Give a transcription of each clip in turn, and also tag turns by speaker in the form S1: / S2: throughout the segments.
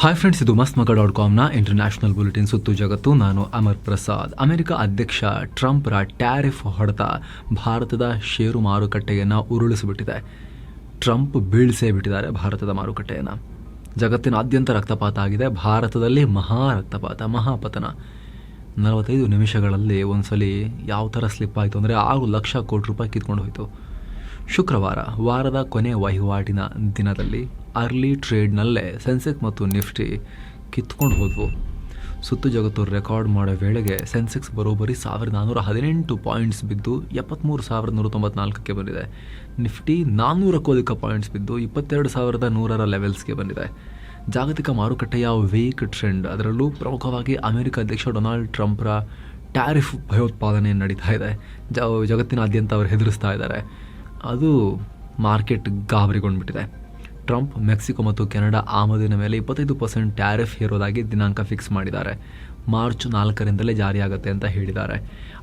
S1: Hi friends ಇದು ಮಸ್ತ್ ಮಗ ಡಾಟ್ ಕಾಮ್ನ ಇಂಟರ್ನ್ಯಾಷನಲ್ ಬುಲೆಟಿನ್ ಸುತ್ತು ಜಗತ್ತು. ನಾನು ಅಮರ್ ಪ್ರಸಾದ್. ಅಮೆರಿಕ ಅಧ್ಯಕ್ಷ ಟ್ರಂಪ್ರ ಟ್ಯಾರಿಫ್ ಹೊಡೆತ ಭಾರತದ ಷೇರು ಮಾರುಕಟ್ಟೆಯನ್ನು ಉರುಳಿಸಿಬಿಟ್ಟಿದೆ. ಟ್ರಂಪ್ ಬೀಳ್ಸೇ ಬಿಟ್ಟಿದ್ದಾರೆ ಭಾರತದ ಮಾರುಕಟ್ಟೆಯನ್ನು. ಜಗತ್ತಿನಾದ್ಯಂತ ರಕ್ತಪಾತ ಆಗಿದೆ. ಭಾರತದಲ್ಲಿ ಮಹಾ ರಕ್ತಪಾತ ಮಹಾಪತನ ನಲವತ್ತೈದು ನಿಮಿಷಗಳಲ್ಲಿ ಒಂದ್ಸಲಿ ಯಾವ ಥರ ಸ್ಲಿಪ್ ಆಯಿತು ಅಂದರೆ ಆರು ಲಕ್ಷ ಕೋಟಿ ರೂಪಾಯಿ ಕಿತ್ಕೊಂಡು ಹೋಯಿತು. ಶುಕ್ರವಾರ, ವಾರದ ಕೊನೆ ವಹಿವಾಟಿನ ದಿನದಲ್ಲಿ ಅರ್ಲಿ ಟ್ರೇಡ್ನಲ್ಲೇ ಸೆನ್ಸೆಕ್ಸ್ ಮತ್ತು ನಿಫ್ಟಿ ಕಿತ್ಕೊಂಡು ಹೋದವು. ಸುತ್ತು ಜಗತ್ತು ರೆಕಾರ್ಡ್ ಮಾಡೋ ವೇಳೆಗೆ ಸೆನ್ಸೆಕ್ಸ್ ಬರೋಬ್ಬರಿ ಸಾವಿರದ ನಾನ್ನೂರ ಹದಿನೆಂಟು ಪಾಯಿಂಟ್ಸ್ ಬಿದ್ದು ಎಪ್ಪತ್ತ್ಮೂರು ಸಾವಿರದ ನೂರ ತೊಂಬತ್ನಾಲ್ಕಕ್ಕೆ ಬಂದಿದೆ. ನಿಫ್ಟಿ ನಾನ್ನೂರಕ್ಕೂ ಅಧಿಕ ಪಾಯಿಂಟ್ಸ್ ಬಿದ್ದು ಇಪ್ಪತ್ತೆರಡು ಸಾವಿರದ ನೂರರ ಲೆವೆಲ್ಸ್ಗೆ ಬಂದಿದೆ. ಜಾಗತಿಕ ಮಾರುಕಟ್ಟೆಯ ವೀಕ್ ಟ್ರೆಂಡ್ ಅದರಲ್ಲೂ ಪ್ರಮುಖವಾಗಿ ಅಮೆರಿಕ ಅಧ್ಯಕ್ಷ ಡೊನಾಲ್ಡ್ ಟ್ರಂಪ್ರ ಟ್ಯಾರಿಫ್ ಭಯೋತ್ಪಾದನೆ ನಡೀತಾ ಇದೆ. ಜ, ಜಗತ್ತಿನಾದ್ಯಂತ ಅವರು ಹೆದರಿಸ್ತಾ ಇದ್ದಾರೆ. ಅದು ಮಾರ್ಕೆಟ್ ಗಾಬರಿಗೊಂಡ್ಬಿಟ್ಟಿದೆ. ಟ್ರಂಪ್, ಮೆಕ್ಸಿಕೋ ಮತ್ತು ಕೆನಡಾ ಆಮದಿನ ಮೇಲೆ ಇಪ್ಪತ್ತೈದು ಪರ್ಸೆಂಟ್ ಟ್ಯಾರಿಫ್ ಹೇರೋದಾಗಿ ದಿನಾಂಕ ಫಿಕ್ಸ್ ಮಾಡಿದ್ದಾರೆ. ಮಾರ್ಚ್ ನಾಲ್ಕರಿಂದಲೇ ಜಾರಿಯಾಗುತ್ತೆ ಅಂತ ಹೇಳಿದ್ದಾರೆ.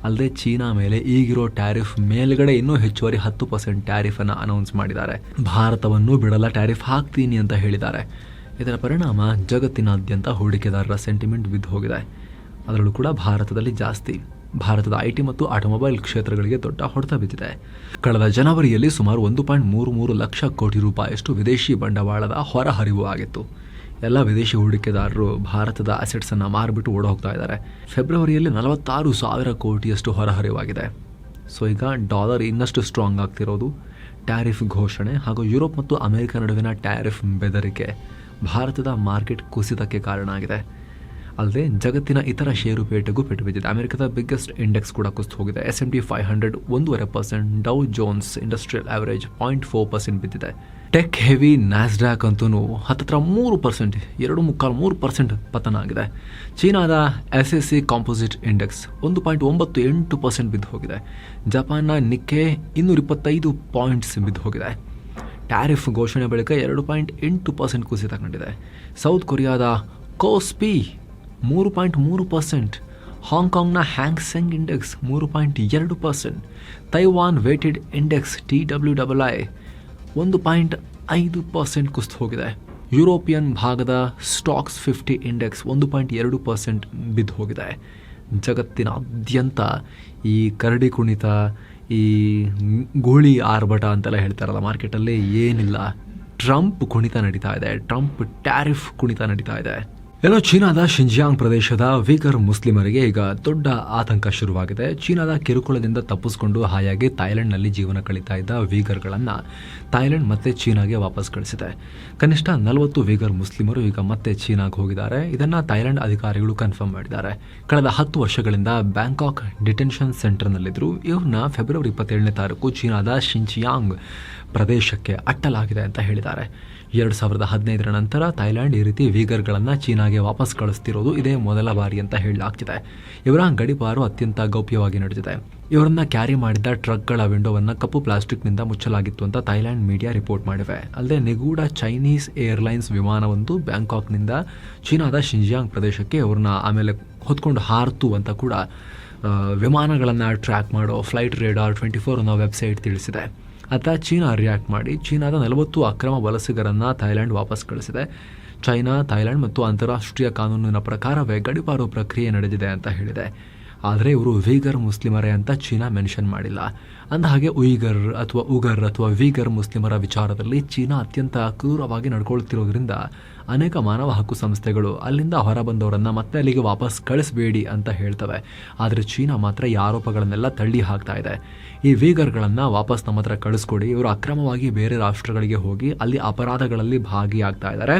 S1: ಅಲ್ಲದೆ ಚೀನಾ ಮೇಲೆ ಈಗಿರೋ ಟ್ಯಾರಿಫ್ ಮೇಲ್ಗಡೆ ಇನ್ನೂ ಹೆಚ್ಚುವರಿ ಹತ್ತು ಪರ್ಸೆಂಟ್ ಟ್ಯಾರಿಫನ್ನು ಅನೌನ್ಸ್ ಮಾಡಿದ್ದಾರೆ. ಭಾರತವನ್ನು ಬಿಡಲ್ಲ ಟ್ಯಾರಿಫ್ ಹಾಕ್ತೀನಿ ಅಂತ ಹೇಳಿದ್ದಾರೆ. ಇದರ ಪರಿಣಾಮ ಜಗತ್ತಿನಾದ್ಯಂತ ಹೂಡಿಕೆದಾರರ ಸೆಂಟಿಮೆಂಟ್ ಬಿದ್ದು ಹೋಗಿದೆ ಅದರಲ್ಲೂ ಕೂಡ ಭಾರತದಲ್ಲಿ ಜಾಸ್ತಿ. ಭಾರತದ ಐಟಿ ಮತ್ತು ಆಟೋಮೊಬೈಲ್ ಕ್ಷೇತ್ರಗಳಿಗೆ ದೊಡ್ಡ ಹೊಡೆತ ಬಿದ್ದಿದೆ. ಕಳೆದ ಜನವರಿಯಲ್ಲಿ ಸುಮಾರು ಒಂದು ಪಾಯಿಂಟ್ ಮೂರು ಮೂರು ಲಕ್ಷ ಕೋಟಿ ರೂಪಾಯಿಯಷ್ಟು ವಿದೇಶಿ ಬಂಡವಾಳದ ಹೊರಹರಿವು ಆಗಿತ್ತು. ಎಲ್ಲ ವಿದೇಶಿ ಹೂಡಿಕೆದಾರರು ಭಾರತದ ಅಸೆಟ್ಸನ್ನು ಮಾರಿಬಿಟ್ಟು ಓಡೋಗ್ತಾ ಇದ್ದಾರೆ. ಫೆಬ್ರವರಿಯಲ್ಲಿ ನಲವತ್ತಾರು ಸಾವಿರ ಕೋಟಿಯಷ್ಟು ಹೊರಹರಿವಾಗಿದೆ ಸೊ ಈಗ ಡಾಲರ್ ಇನ್ನಷ್ಟು ಸ್ಟ್ರಾಂಗ್ ಆಗ್ತಿರೋದು. ಟ್ಯಾರಿಫ್ ಘೋಷಣೆ ಹಾಗೂ ಯುರೋಪ್ ಮತ್ತು ಅಮೆರಿಕ ನಡುವಿನ ಟ್ಯಾರಿಫ್ ಬೆದರಿಕೆ ಭಾರತದ ಮಾರ್ಕೆಟ್ ಕುಸಿತಕ್ಕೆ ಕಾರಣ ಆಗಿದೆ. ಅಲ್ಲದೆ ಜಗತ್ತಿನ ಇತರ ಷೇರುಪೇಟೆಗೂ ಪೆಟ್ಟು ಬಿದ್ದಿದೆ. ಅಮೆರಿಕದ ಬಿಗ್ಗೆಸ್ಟ್ ಇಂಡೆಕ್ಸ್ ಕೂಡ ಕುಸಿದು ಹೋಗಿದೆ. S M T five hundred ಒಂದೂವರೆ percent Dow Jones industrial average point four percent ಬಿದ್ದಿದೆ. ಟೆಕ್ ಹೆವಿ ನ್ಯಾಸ್ಡ್ಯಾಕ್ ಅಂತೂ ಹತ್ತಿರ ಮೂರು ಪರ್ಸೆಂಟ್ ಎರಡು ಮುಕ್ಕಾಲು ಮೂರು ಪರ್ಸೆಂಟ್ ಪತನ ಆಗಿದೆ. ಚೀನಾದ S S C composite index ಒಂದು ಪಾಯಿಂಟ್ ಒಂಬತ್ತು ಎಂಟು ಪರ್ಸೆಂಟ್ ಬಿದ್ದು ಹೋಗಿದೆ. ಜಪಾನ್ನ ನಿಕ್ಕೆ ಇನ್ನೂರ ಇಪ್ಪತ್ತೈದು ಪಾಯಿಂಟ್ಸ್ ಬಿದ್ದು ಹೋಗಿದೆ. ಟ್ಯಾರಿಫ್ ಘೋಷಣೆ ಬಳಿಕ ಎರಡು ಪಾಯಿಂಟ್ ಎಂಟು ಪರ್ಸೆಂಟ್ ಕುಸಿತ ಕಂಡಿದೆ. ಸೌತ್ ಕೊರಿಯಾದ ಕೋಸ್ಪಿ ಮೂರು ಪಾಯಿಂಟ್ ಮೂರು ಪರ್ಸೆಂಟ್. ಹಾಂಗ್ಕಾಂಗ್ನ ಹ್ಯಾಂಗ್ಸೆಂಗ್ ಇಂಡೆಕ್ಸ್ ಮೂರು ಪಾಯಿಂಟ್ ಎರಡು percent. Taiwan weighted index T W double I ಒಂದು ಪಾಯಿಂಟ್ ಐದು ಪರ್ಸೆಂಟ್ ಕುಸ್ತು ಹೋಗಿದೆ. ಯುರೋಪಿಯನ್ ಭಾಗದ ಸ್ಟಾಕ್ಸ್ ಫಿಫ್ಟಿ ಇಂಡೆಕ್ಸ್ ಒಂದು ಪಾಯಿಂಟ್ ಎರಡು ಪರ್ಸೆಂಟ್ ಬಿದ್ದು ಹೋಗಿದೆ. ಜಗತ್ತಿನಾದ್ಯಂತ ಈ ಕರಡಿ ಕುಣಿತ, ಈ ಗೋಳಿ ಆರ್ಭಟ ಅಂತೆಲ್ಲ ಹೇಳ್ತಾರಲ್ಲ ಮಾರ್ಕೆಟಲ್ಲಿ ಏನಿಲ್ಲ. ಟ್ರಂಪ್ ಕುಣಿತ ನಡೀತಾ ಇದೆ. ಟ್ರಂಪ್ ಟ್ಯಾರಿಫ್ ಕುಣಿತ ನಡೀತಾ ಇದೆ. ಏನೋ ಚೀನಾದ ಶಿಂಜಿಯಾಂಗ್ ಪ್ರದೇಶದ ವಿಗರ್ ಮುಸ್ಲಿಮರಿಗೆ ಈಗ ದೊಡ್ಡ ಆತಂಕ ಶುರುವಾಗಿದೆ. ಚೀನಾದ ಕಿರುಕುಳದಿಂದ ತಪ್ಪಿಸಿಕೊಂಡು ಹಾಯಾಗಿ ಥಾಯ್ಲೆಂಡ್ನಲ್ಲಿ ಜೀವನ ಕಳೀತಾ ಇದ್ದ ವೀಗರ್ಗಳನ್ನು ಥಾಯ್ಲೆಂಡ್ ಮತ್ತೆ ಚೀನಾಗೆ ವಾಪಸ್ ಕಳಿಸಿದೆ. ಕನಿಷ್ಠ ನಲವತ್ತು ವೀಗರ್ ಮುಸ್ಲಿಮರು ಈಗ ಮತ್ತೆ ಚೀನಾಗೆ ಹೋಗಿದ್ದಾರೆ. ಇದನ್ನು ಥಾಯ್ಲೆಂಡ್ ಅಧಿಕಾರಿಗಳು ಕನ್ಫರ್ಮ್ ಮಾಡಿದ್ದಾರೆ. ಕಳೆದ ಹತ್ತು ವರ್ಷಗಳಿಂದ ಬ್ಯಾಂಕಾಕ್ ಡಿಟೆನ್ಷನ್ ಸೆಂಟರ್ನಲ್ಲಿದ್ದರು ಇವ್ರನ್ನ ಫೆಬ್ರವರಿ ಇಪ್ಪತ್ತೇಳನೇ ತಾರೀಕು ಚೀನಾದ ಶಿಂಚಿಯಾಂಗ್ ಪ್ರದೇಶಕ್ಕೆ ಅಟ್ಟಲಾಗಿದೆ ಅಂತ ಹೇಳಿದ್ದಾರೆ. ಎರಡು ಸಾವಿರದ ಹದಿನೈದರ ನಂತರ ಥೈಲ್ಯಾಂಡ್ ಈ ರೀತಿ ವೀಗರ್ಗಳನ್ನು ಚೀನಾಗೆ ವಾಪಸ್ ಕಳಿಸ್ತಿರೋದು ಇದೇ ಮೊದಲ ಬಾರಿ ಅಂತ ಹೇಳಲಾಗ್ತಿದೆ. ಇವರ ಗಡಿಪಾರು ಅತ್ಯಂತ ಗೌಪ್ಯವಾಗಿ ನಡೆದಿದೆ. ಇವರನ್ನ ಕ್ಯಾರಿ ಮಾಡಿದ್ದ ಟ್ರಕ್ಗಳ ವಿಂಡೋವನ್ನು ಕಪ್ಪು ಪ್ಲಾಸ್ಟಿಕ್ನಿಂದ ಮುಚ್ಚಲಾಗಿತ್ತು ಅಂತ ಥೈಲ್ಯಾಂಡ್ ಮೀಡಿಯಾ ರಿಪೋರ್ಟ್ ಮಾಡಿವೆ. ಅಲ್ಲದೆ ನಿಗೂಢ ಚೈನೀಸ್ ಏರ್ಲೈನ್ಸ್ ವಿಮಾನವೊಂದು ಬ್ಯಾಂಕಾಕ್ನಿಂದ ಚೀನಾದ ಶಿಂಜಿಯಾಂಗ್ ಪ್ರದೇಶಕ್ಕೆ ಇವ್ರನ್ನ ಆಮೇಲೆ ಹೊತ್ಕೊಂಡು ಹಾರ್ತು ಅಂತ ಕೂಡ ವಿಮಾನಗಳನ್ನು ಟ್ರ್ಯಾಕ್ ಮಾಡೋ ಫ್ಲೈಟ್ ರೇಡಾರ್ ಟ್ವೆಂಟಿ ಫೋರ್ ಅನ್ನೋ ವೆಬ್ಸೈಟ್ ತಿಳಿಸಿದೆ. ಅತ್ತ ಚೀನಾ ರಿಯಾಕ್ಟ್ ಮಾಡಿ ಚೀನಾದ ನಲವತ್ತು ಅಕ್ರಮ ವಲಸಿಗರನ್ನು ಥೈಲ್ಯಾಂಡ್ ವಾಪಸ್ ಕಳಿಸಿದೆ. ಚೈನಾ ಥೈಲ್ಯಾಂಡ್ ಮತ್ತು ಅಂತಾರಾಷ್ಟ್ರೀಯ ಕಾನೂನಿನ ಪ್ರಕಾರವೇ ಗಡಿಪಾರು ಪ್ರಕ್ರಿಯೆ ನಡೆದಿದೆ ಅಂತ ಹೇಳಿದೆ. ಆದರೆ ಇವರು ವೀಗರ್ ಮುಸ್ಲಿಮರೇ ಅಂತ ಚೀನಾ ಮೆನ್ಷನ್ ಮಾಡಿಲ್ಲ. ಅಂದಹಾಗೆ ಉಯಿಗರ್ ಅಥವಾ ಉಗರ್ ಅಥವಾ ವೀಗರ್ ಮುಸ್ಲಿಮರ ವಿಚಾರದಲ್ಲಿ ಚೀನಾ ಅತ್ಯಂತ ಕ್ರೂರವಾಗಿ ನಡ್ಕೊಳ್ತಿರೋದ್ರಿಂದ ಅನೇಕ ಮಾನವ ಹಕ್ಕು ಸಂಸ್ಥೆಗಳು ಅಲ್ಲಿಂದ ಹೊರಬಂದವರನ್ನು ಮತ್ತೆ ಅಲ್ಲಿಗೆ ವಾಪಸ್ ಕಳಿಸಬೇಡಿ ಅಂತ ಹೇಳ್ತವೆ. ಆದರೆ ಚೀನಾ ಮಾತ್ರ ಈ ಆರೋಪಗಳನ್ನೆಲ್ಲ ತಳ್ಳಿ ಹಾಕ್ತಾ ಇದೆ. ಈ ವೀಗರ್ಗಳನ್ನು ವಾಪಸ್ ನಮ್ಮ ಹತ್ರ ಕಳಿಸ್ಕೊಡಿ. ಇವರು ಅಕ್ರಮವಾಗಿ ಬೇರೆ ರಾಷ್ಟ್ರಗಳಿಗೆ ಹೋಗಿ ಅಲ್ಲಿ ಅಪರಾಧಗಳಲ್ಲಿ ಭಾಗಿಯಾಗ್ತಾ ಇದ್ದಾರೆ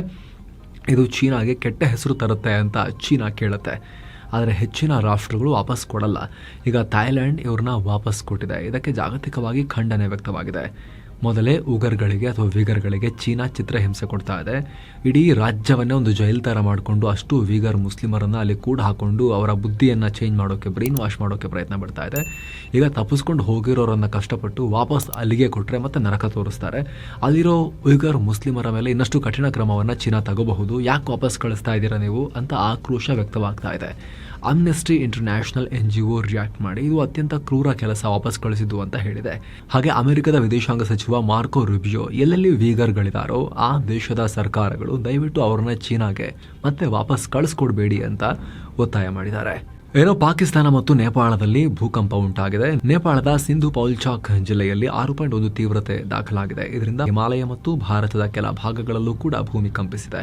S1: ಇದು ಚೀನಾಗೆ ಕೆಟ್ಟ ಹೆಸರು ತರುತ್ತೆ ಅಂತ ಚೀನಾ ಕೇಳುತ್ತೆ. ಆದರೆ ಹೆಚ್ಚಿನ ರಾಷ್ಟ್ರಗಳು ವಾಪಸ್ ಕೊಡಲ್ಲ. ಈಗ ಥಾಯ್ಲ್ಯಾಂಡ್ ಇವ್ರನ್ನ ವಾಪಸ್ ಕೊಟ್ಟಿದೆ. ಇದಕ್ಕೆ ಜಾಗತಿಕವಾಗಿ ಖಂಡನೆ ವ್ಯಕ್ತವಾಗಿದೆ. ಮೊದಲೇ ಉಗರ್ಗಳಿಗೆ ಅಥವಾ ವಿಗರ್ಗಳಿಗೆ ಚೀನಾ ಚಿತ್ರಹಿಂಸೆ ಕೊಡ್ತಾ ಇದೆ. ಇಡೀ ರಾಜ್ಯವನ್ನೇ ಒಂದು ಜೈಲ್ ಥರ ಮಾಡಿಕೊಂಡು ಅಷ್ಟು ವಿಗರ್ ಮುಸ್ಲಿಮರನ್ನು ಅಲ್ಲಿ ಕೂಡ ಹಾಕೊಂಡು ಅವರ ಬುದ್ಧಿಯನ್ನು ಚೇಂಜ್ ಮಾಡೋಕ್ಕೆ ಬ್ರೈನ್ ವಾಶ್ ಮಾಡೋಕ್ಕೆ ಪ್ರಯತ್ನ ಪಡ್ತಾ ಇದೆ. ಈಗ ತಪ್ಪಿಸ್ಕೊಂಡು ಹೋಗಿರೋರನ್ನು ಕಷ್ಟಪಟ್ಟು ವಾಪಸ್ ಅಲ್ಲಿಗೆ ಕೊಟ್ಟರೆ ಮತ್ತೆ ನರಕ ತೋರಿಸ್ತಾರೆ. ಅಲ್ಲಿರೋ ಉಯ್ಗರ್ ಮುಸ್ಲಿಮರ ಮೇಲೆ ಇನ್ನಷ್ಟು ಕಠಿಣ ಕ್ರಮವನ್ನು ಚೀನಾ ತಗೋಬಹುದು. ಯಾಕೆ ವಾಪಸ್ ಕಳಿಸ್ತಾ ಇದ್ದೀರಾ ನೀವು ಅಂತ ಆಕ್ರೋಶ ವ್ಯಕ್ತವಾಗ್ತಾ ಇದೆ. Amnesty International N G O react ಮಾಡಿ ಇದು ಅತ್ಯಂತ ಕ್ರೂರ ಕೆಲಸ ವಾಪಸ್ ಕಳಿಸಿದ್ದು ಅಂತ ಹೇಳಿದೆ. ಹಾಗೆ ಅಮೆರಿಕದ ವಿದೇಶಾಂಗ ಸಚಿವ ಮಾರ್ಕೋ ರುಬಿಯೋ ಎಲ್ಲೆಲ್ಲಿ ವೀಗರ್ಗಳಿದಾರೋ ಆ ದೇಶದ ಸರ್ಕಾರಗಳು ದಯವಿಟ್ಟು ಅವರನ್ನ ಚೀನಾಗೆ ಮತ್ತೆ ವಾಪಸ್ ಕಳಿಸ್ಕೊಡ್ಬೇಡಿ ಅಂತ ಒತ್ತಾಯ ಮಾಡಿದ್ದಾರೆ. ಏನೋ ಪಾಕಿಸ್ತಾನ ಮತ್ತು ನೇಪಾಳದಲ್ಲಿ ಭೂಕಂಪ ಉಂಟಾಗಿದೆ. ನೇಪಾಳದ ಸಿಂಧು ಪೌಲ್ಚಾಕ್ ಜಿಲ್ಲೆಯಲ್ಲಿ ಆರು ಪಾಯಿಂಟ್ ಒಂದು ತೀವ್ರತೆ ದಾಖಲಾಗಿದೆ. ಇದರಿಂದ ಹಿಮಾಲಯ ಮತ್ತು ಭಾರತದ ಕೆಲ ಭಾಗಗಳಲ್ಲೂ ಕೂಡ ಭೂಮಿ ಕಂಪಿಸಿದೆ.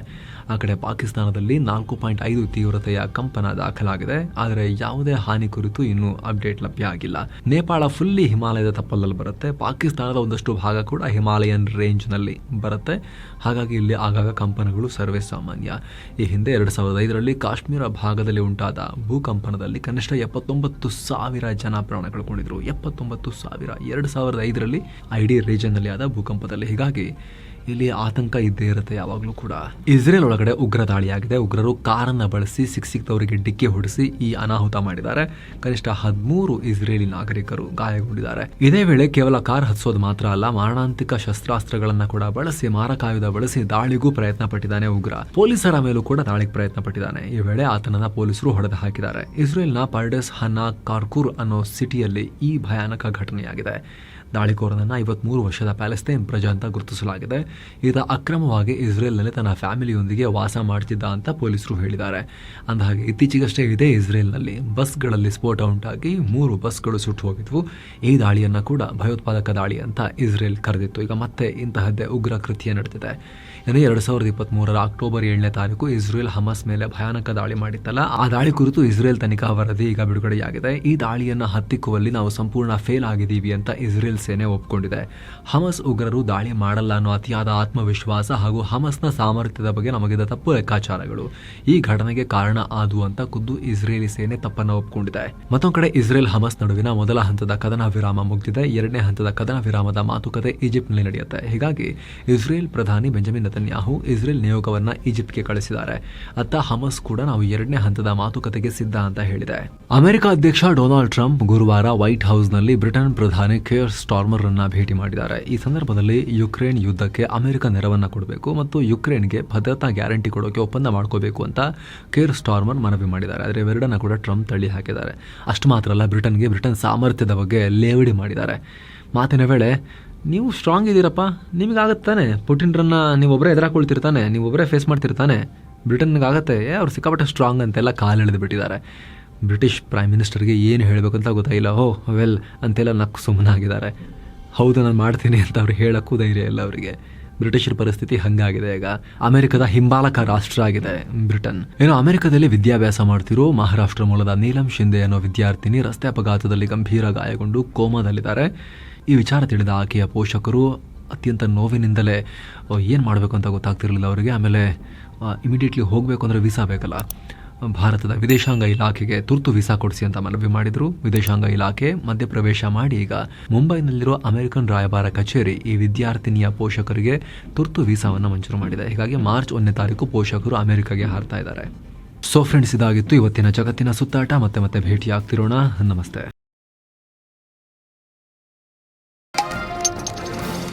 S1: ಆ ಕಡೆ ಪಾಕಿಸ್ತಾನದಲ್ಲಿ ನಾಲ್ಕು ಪಾಯಿಂಟ್ ಐದು ತೀವ್ರತೆಯ ಕಂಪನ ದಾಖಲಾಗಿದೆ. ಆದರೆ ಯಾವುದೇ ಹಾನಿ ಕುರಿತು ಇನ್ನೂ ಅಪ್ಡೇಟ್ ಲಭ್ಯ ಆಗಿಲ್ಲ. ನೇಪಾಳ ಫುಲ್ಲಿ ಹಿಮಾಲಯದ ತಪ್ಪಲಲ್ಲಿ ಬರುತ್ತೆ. ಪಾಕಿಸ್ತಾನದ ಒಂದಷ್ಟು ಭಾಗ ಕೂಡ ಹಿಮಾಲಯನ್ ರೇಂಜ್ನಲ್ಲಿ ಬರುತ್ತೆ. ಹಾಗಾಗಿ ಇಲ್ಲಿ ಆಗಾಗ ಕಂಪನಗಳು ಸರ್ವೇ ಸಾಮಾನ್ಯ. ಈ ಹಿಂದೆ ಎರಡು ಸಾವಿರದ ಐದರಲ್ಲಿ ಕಾಶ್ಮೀರ ಭಾಗದಲ್ಲಿ ಉಂಟಾದ ಭೂಕಂಪನದಲ್ಲಿ ಕನಿಷ್ಠ ಎಪ್ಪತ್ತೊಂಬತ್ತು ಸಾವಿರ ಜನ ಪ್ರಾಣ ಕಳ್ಕೊಂಡಿದ್ರು ಎಪ್ಪತ್ತೊಂಬತ್ತು ಸಾವಿರ. ಎರಡು ಸಾವಿರದ ಐದರಲ್ಲಿ ಐಡಿ ರೀಜನ್ನಲ್ಲಿ ಆದ ಭೂಕಂಪದಲ್ಲಿ. ಹೀಗಾಗಿ ಇಲ್ಲಿ ಆತಂಕ ಇದ್ದೇ ಇರುತ್ತೆ ಯಾವಾಗಲೂ ಕೂಡ. ಇಸ್ರೇಲ್ ಒಳಗಡೆ ಉಗ್ರ ದಾಳಿಯಾಗಿದೆ. ಉಗ್ರರು ಕಾರನ್ನ ಬಳಸಿ ಸಿಕ್ ಸಿಕ್ತವರಿಗೆ ಡಿಕ್ಕಿ ಹೊಡಿಸಿ ಈ ಅನಾಹುತ ಮಾಡಿದ್ದಾರೆ. ಕನಿಷ್ಠ ಹದಿಮೂರು ಇಸ್ರೇಲಿ ನಾಗರಿಕರು ಗಾಯಗೊಂಡಿದ್ದಾರೆ. ಇದೇ ವೇಳೆ ಕೇವಲ ಕಾರ್ ಹತ್ಸೋದು ಮಾತ್ರ ಅಲ್ಲ, ಮಾರಣಾಂತಿಕ ಶಸ್ತ್ರಾಸ್ತ್ರಗಳನ್ನು ಕೂಡ ಬಳಸಿ, ಮಾರಕಾಯುಧ ಬಳಸಿ ದಾಳಿಗೂ ಪ್ರಯತ್ನ ಪಟ್ಟಿದ್ದಾನೆ ಉಗ್ರ. ಪೊಲೀಸರ ಮೇಲೂ ಕೂಡ ದಾಳಿಗೆ ಪ್ರಯತ್ನ ಪಟ್ಟಿದ್ದಾನೆ. ಈ ವೇಳೆ ಆತನನ್ನ ಪೊಲೀಸರು ಹೊಡೆದು ಹಾಕಿದ್ದಾರೆ. ಇಸ್ರೇಲ್ನ ಪರ್ಡೆಸ್ ಹನ್ನಾ ಕಾರ್ಕೂರ್ ಅನ್ನೋ ಸಿಟಿಯಲ್ಲಿ ಈ ಭಯಾನಕ ಘಟನೆಯಾಗಿದೆ. ದಾಳಿಕೋರನನ್ನ ಐವತ್ಮೂರು ವರ್ಷದ ಪ್ಯಾಲೆಸ್ತೈನ್ ಪ್ರಜಾ ಅಂತ ಗುರುತಿಸಲಾಗಿದೆ. ಈತ ಅಕ್ರಮವಾಗಿ ಇಸ್ರೇಲ್ನಲ್ಲಿ ತನ್ನ ಫ್ಯಾಮಿಲಿಯೊಂದಿಗೆ ವಾಸ ಮಾಡ್ತಿದ್ದ ಅಂತ ಪೊಲೀಸರು ಹೇಳಿದ್ದಾರೆ. ಅಂದಹಾಗೆ, ಇತ್ತೀಚೆಗಷ್ಟೇ ಇದೆ ಇಸ್ರೇಲ್ನಲ್ಲಿ ಬಸ್ಗಳಲ್ಲಿ ಸ್ಫೋಟ ಉಂಟಾಗಿ ಮೂರು ಬಸ್ಗಳು ಸುಟ್ಟು ಹೋಗಿದ್ವು. ಈ ದಾಳಿಯನ್ನು ಕೂಡ ಭಯೋತ್ಪಾದಕ ದಾಳಿ ಅಂತ ಇಸ್ರೇಲ್ ಕರೆದಿತ್ತು. ಈಗ ಮತ್ತೆ ಇಂತಹದ್ದೇ ಉಗ್ರ ಕೃತ್ಯ ನಡೆದಿದೆ ಇನ್ನು ಎರಡು ಸಾವಿರದ ಇಪ್ಪತ್ತ್ಮೂರರ ಅಕ್ಟೋಬರ್ ಏಳನೇ ತಾರೀಕು ಇಸ್ರೇಲ್ ಹಮಸ್ ಮೇಲೆ ಭಯಾನಕ ದಾಳಿ ಮಾಡಿತ್ತಲ್ಲ. ಆ ದಾಳಿ ಕುರಿತು ಇಸ್ರೇಲ್ ತನಿಖಾ ವರದಿ ಈಗ ಬಿಡುಗಡೆಯಾಗಿದೆ. ಈ ದಾಳಿಯನ್ನು ಹತ್ತಿಕ್ಕುವಲ್ಲಿ ನಾವು ಸಂಪೂರ್ಣ ಫೇಲ್ ಆಗಿದ್ದೀವಿ ಅಂತ ಇಸ್ರೇಲ್ ಸೇನೆ ಒಪ್ಕೊಂಡಿದೆ. ಹಮಸ್ ಉಗ್ರರು ದಾಳಿ ಮಾಡಲ್ಲ ಅನ್ನೋ ಅತಿಯಾದ ಆತ್ಮವಿಶ್ವಾಸ ಹಾಗೂ ಹಮಸ್ನ ಸಾಮರ್ಥ್ಯದ ಬಗ್ಗೆ ನಮಗಿದ ತಪ್ಪು ಲೆಕ್ಕಾಚಾರಗಳು. ಈ ಘಟನೆಗೆ ಕಾರಣ ಆದು ಅಂತ ಖುದ್ದು ಇಸ್ರೇಲಿ ಸೇನೆ ತಪ್ಪನ್ನು ಒಪ್ಪಿಕೊಂಡಿದೆ ಮತ್ತೊಂದು ಕಡೆ ಇಸ್ರೇಲ್ ಹಮಸ್ ನಡುವಿನ ಮೊದಲ ಹಂತದ ಕದನ ವಿರಾಮ ಮುಗಿದಿದೆ. ಎರಡನೇ ಹಂತದ ಕದನ ವಿರಾಮದ ಮಾತುಕತೆ ಈಜಿಪ್ಟ್ನಲ್ಲಿ ನಡೆಯುತ್ತೆ. ಹೀಗಾಗಿ ಇಸ್ರೇಲ್ ಪ್ರಧಾನಿ ಬೆಂಜಮಿನ್ ನೆತನ್ಯಾಹು ಇಸ್ರೇಲ್ ನಿಯೋಗವನ್ನ ಈಜಿಪ್ಟ್ಗೆ ಕಳಿಸಿದ್ದಾರೆ. ಅತ್ತ ಹಮಸ್ ಕೂಡ ನಾವು ಎರಡನೇ ಹಂತದ ಮಾತುಕತೆಗೆ ಸಿದ್ಧ ಅಂತ ಹೇಳಿದೆ. ಅಮೆರಿಕ ಅಧ್ಯಕ್ಷ ಡೊನಾಲ್ಡ್ ಟ್ರಂಪ್ ಗುರುವಾರ ವೈಟ್ ಹೌಸ್ನಲ್ಲಿ ಬ್ರಿಟನ್ ಪ್ರಧಾನಿ ಕೇರ್ ಸ್ಟಾರ್ಮರ್ ಅನ್ನ ಭೇಟಿ ಮಾಡಿದ್ದಾರೆ. ಈ ಸಂದರ್ಭದಲ್ಲಿ ಯುಕ್ರೇನ್ ಯುದ್ಧಕ್ಕೆ ಅಮೆರಿಕ ನೆರವನ್ನ ಕೊಡಬೇಕು ಮತ್ತು ಯುಕ್ರೇನ್ಗೆ ಭದ್ರತಾ ಗ್ಯಾರಂಟಿ ಕೊಡೋಕೆ ಒಪ್ಪಂದ ಮಾಡ್ಕೋಬೇಕು ಅಂತ ಕೇರ್ ಸ್ಟಾರ್ಮರ್ ಮನವಿ ಮಾಡಿದ್ದಾರೆ. ಆದರೆ ಇವೆರಡನ್ನ ಕೂಡ ಟ್ರಂಪ್ ತಳ್ಳಿ ಹಾಕಿದ್ದಾರೆ. ಅಷ್ಟು ಮಾತ್ರ ಅಲ್ಲ, ಬ್ರಿಟನ್ಗೆ ಬ್ರಿಟನ್ ಸಾಮರ್ಥ್ಯದ ಬಗ್ಗೆ ಲೇವಡಿ ಮಾಡಿದ್ದಾರೆ. ಮಾತಿನ ವೇಳೆ ನೀವು ಸ್ಟ್ರಾಂಗ್ ಇದ್ದೀರಪ್ಪ, ನಿಮಗಾಗತ್ತಾನೆ. ಪುಟಿನ್ರನ್ನ ನೀವೊಬ್ಬರೇ ಎದುರಾಕೊಳ್ತಿರ್ತಾನೆ ನೀವೊಬ್ಬರೇ ಫೇಸ್ ಮಾಡ್ತಿರ್ತಾನೆ. ಬ್ರಿಟನ್ಗಾಗತ್ತೆ ಅವ್ರು ಸಿಕ್ಕಾಪಟ್ಟೆ ಸ್ಟ್ರಾಂಗ್ ಅಂತೆಲ್ಲ ಕಾಲೆಳೆದು ಬಿಟ್ಟಿದ್ದಾರೆ. ಬ್ರಿಟಿಷ್ ಪ್ರೈಮ್ ಮಿನಿಸ್ಟರ್ಗೆ ಏನು ಹೇಳಬೇಕಂತ ಗೊತ್ತಾಗಿಲ್ಲ ಓ ವೆಲ್ ಅಂತೆಲ್ಲ ನಕ್ಕು ಸುಮ್ಮನಾಗಿದ್ದಾರೆ. ಹೌದು, ನಾನು ಮಾಡ್ತೀನಿ ಅಂತ ಅವ್ರು ಹೇಳೋಕ್ಕೂ ಧೈರ್ಯ ಇಲ್ಲ ಅವರಿಗೆ. ಬ್ರಿಟಿಷರ ಪರಿಸ್ಥಿತಿ ಹಂಗಾಗಿದೆ ಈಗ. ಅಮೆರಿಕದ ಹಿಂಬಾಲಕ ರಾಷ್ಟ್ರ ಆಗಿದೆ ಬ್ರಿಟನ್. ಏನು ಅಮೆರಿಕದಲ್ಲಿ ವಿದ್ಯಾಭ್ಯಾಸ ಮಾಡ್ತಿರೋ ಮಹಾರಾಷ್ಟ್ರ ಮೂಲದ ನೀಲಂ ಶಿಂದೆ ಅನ್ನೋ ವಿದ್ಯಾರ್ಥಿನಿ ರಸ್ತೆ ಅಪಘಾತದಲ್ಲಿ ಗಂಭೀರ ಗಾಯಗೊಂಡು ಕೋಮಾದಲ್ಲಿದ್ದಾರೆ. ಈ ವಿಚಾರ ತಿಳಿದ ಆಕೆಯ ಪೋಷಕರು ಅತ್ಯಂತ ನೋವಿನಿಂದಲೇ ಏನು ಮಾಡಬೇಕು ಅಂತ ಗೊತ್ತಾಗ್ತಿರಲಿಲ್ಲ ಅವರಿಗೆ. ಆಮೇಲೆ ಇಮಿಡಿಯೇಟ್ಲಿ ಹೋಗಬೇಕು ಅಂದರೆ ವೀಸಾ ಬೇಕಲ್ಲ. ಭಾರತದ ವಿದೇಶಾಂಗ ಇಲಾಖೆಗೆ ತುರ್ತು ವೀಸಾ ಕೊಡಿಸಿ ಅಂತ ಮನವಿ ಮಾಡಿದರು. ವಿದೇಶಾಂಗ ಇಲಾಖೆ ಮಧ್ಯಪ್ರವೇಶ ಮಾಡಿ ಈಗ ಮುಂಬೈನಲ್ಲಿರುವ ಅಮೆರಿಕನ್ ರಾಯಭಾರ ಕಚೇರಿ ಈ ವಿದ್ಯಾರ್ಥಿನಿಯ ಪೋಷಕರಿಗೆ ತುರ್ತು ವೀಸಾವನ್ನು ಮಂಜೂರು ಮಾಡಿದೆ. ಹೀಗಾಗಿ ಮಾರ್ಚ್ ಒಂದನೇ ತಾರೀಕು ಪೋಷಕರು ಅಮೆರಿಕಾಗೆ ಹಾರ್ತಾ ಇದ್ದಾರೆ. ಸೊ ಫ್ರೆಂಡ್ಸ್ ಇದಾಗಿತ್ತು ಇವತ್ತಿನ ಜಗತ್ತಿನ ಸುತ್ತಾಟ. ಮತ್ತೆ ಮತ್ತೆ ಭೇಟಿಯಾಗ್ತಿರೋಣ. ನಮಸ್ತೆ.